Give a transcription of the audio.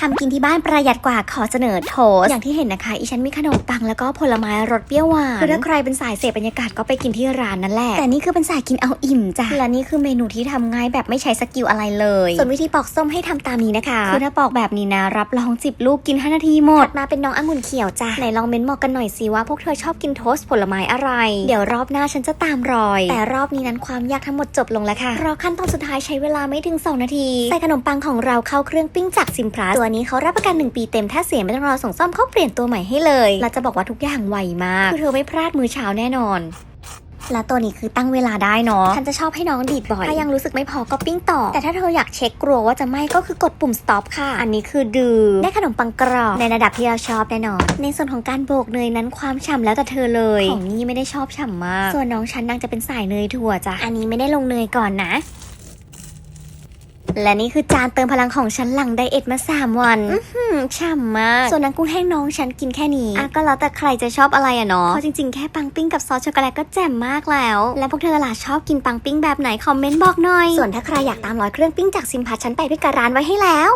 ทำกินที่บ้านประหยัดกว่าขอเสนอโทสต์อย่างที่เห็นนะคะอีฉันมีขนมปังแล้วก็ผลไม้รสเปรี้ยวหวานคือถ้าใครเป็นสายเสพบรรยากาศก็ไปกินที่ร้านนั่นแหละ แต่นี่คือเป็นสายกินเอาอิ่มจ้ะและนี่คือเมนูที่ทำง่ายแบบไม่ใช้สกิลอะไรเลย ส่วนวิธีปอกส้มให้ทำตามนี้นะคะคือถ้าปอกแบบนี้นะ รับรองจิบลูกกิน 5 นาทีหมดมาเป็นน้ององุ่นเขียวจ้ะไหนลองเม้นบอกกันหน่อยสิว่าพวกเธอชอบกินโทสต์ผลไม้อะไร เดี๋ยวรอบหน้าฉันจะตามรอย แต่รอบนี้นั้นความยากทั้งหมดจบลงแล้วค่ะรอขั้นตอนสุดท้ายใช้เวลาไม่ถึง 2 นาทีใส่ขนมปังของเราเข้าเครื่องปิ้งจากซิมพลัสตัวนี้เขารับประกัน 1 ปีเต็มถ้าเสียไม่ต้องรอส่งซ่อมเขาเปลี่ยนตัวใหม่ให้เลยและจะบอกว่าทุกอย่างไวมากคือเธอไม่พลาดมือเช้าแน่นอนและตัวนี้คือตั้งเวลาได้เนาะ ฉันจะชอบให้น้องดีดบ่อย ถ้ายังรู้สึกไม่พอก็ปิ้งต่อ แต่ถ้าเธออยากเช็คกลัวว่าจะไหม้ก็คือกดปุ่ม stop ค่ะ อันนี้คือดือได้ขนมปังกรอบในระดับที่เราชอบแน่นอน ในส่วนของการโบกเนยนั้นความฉ่ำแล้วแต่เธอเลย ของนี่ไม่ได้ชอบฉ่ำมาก ส่วนน้องฉันนางจะเป็นสายเนยถั่วจ้ะ อันนี้ไม่ได้ลงเนยก่อนนะ และนี่คือจานเติมพลังของฉันหลังไดเอทมา3วันอื้อหือฉ่ำมาก ส่วนน้ำกุ้งแห้งน้องฉันกินแค่นี้อะก็แล้วแต่ใครจะชอบอะไรอะเนาะเพราะจริงๆแค่ปังปิ้งกับซอสช็อกโกแลตก็แจ่มมากแล้ว และพวกเธอล่ะชอบกินปังปิ้งแบบไหนคอมเมนต์บอกหน่อย ส่วนถ้าใครอยากตามรอยเครื่องปิ้งจากซิมพัทฉันไปพิการร้านไว้ให้แล้ว